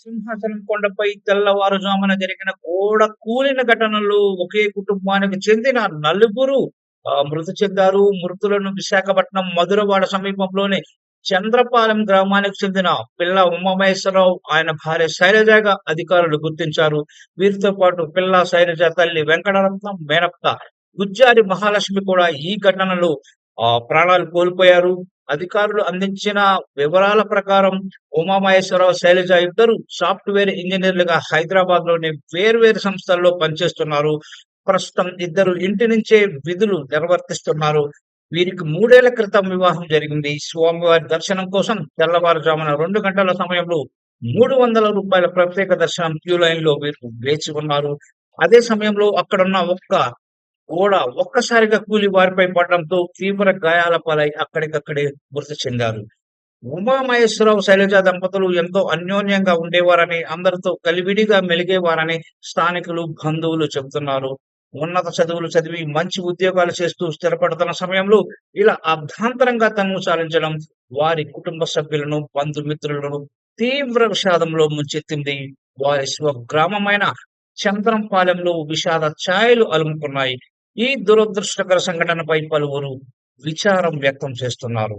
సింహాచలం కొండపై తెల్లవారుజామున జరిగిన గోడ కూలిన ఘటనలో ఒకే కుటుంబానికి చెందిన నలుగురు మృతి చెందారు. మృతులను విశాఖపట్నం మధురవాడ సమీపంలోని చంద్రపాలెం గ్రామానికి చెందిన పిల్ల ఉమామహేశ్వరరావు ఆయన భార్య శైలజగా అధికారులు గుర్తించారు. వీరితో పాటు పిల్ల శైలజ తల్లి వెంకటరత్నం మేనప్ప గుజ్జారి మహాలక్ష్మి కూడా ఈ ఘటనలో ఆ ప్రాణాలు కోల్పోయారు. అధికారులు అందించిన వివరాల ప్రకారం ఉమామహేశ్వరరావు శైలజ ఇద్దరు సాఫ్ట్వేర్ ఇంజనీర్లుగా హైదరాబాద్లోని వేర్వేరు సంస్థల్లో పనిచేస్తున్నారు. ప్రస్తుతం ఇద్దరు ఇంటి నుంచే విధులు నిర్వర్తిస్తున్నారు. వీరికి మూడేళ్ళ క్రితం వివాహం జరిగింది. స్వామివారి దర్శనం కోసం తెల్లవారుజామున రెండు గంటల సమయంలో మూడు వందల రూపాయల ప్రత్యేక దర్శనం క్యూ లైన్లో వీరు వేచి ఉన్నారు. అదే సమయంలో అక్కడున్న ఒక్క గోడ ఒక్కసారిగా కూలి వారిపై పడడంతో తీవ్ర గాయాల పాలై అక్కడికక్కడే మృతి చెందారు. ఉమామహేశ్వరరావు శైలజ దంపతులు ఎంతో అన్యోన్యంగా ఉండేవారని అందరితో కలివిడిగా మెలిగేవారని స్థానికులు బంధువులు చెబుతున్నారు. ఉన్నత చదువులు చదివి మంచి ఉద్యోగాలు చేస్తూ స్థిరపడుతున్న సమయంలో ఇలా అర్ధాంతరంగా తనువు సాధించడం వారి కుటుంబ సభ్యులను బంధుమిత్రులను తీవ్ర విషాదంలో ముంచెత్తింది. వారి స్వగ్రామమైన చంద్రంపాలెంలో విషాద ఛాయలు అలుముకున్నాయి. ఈ దురదృష్టకర సంఘటనపై పలువురు విచారం వ్యక్తం చేస్తున్నారు.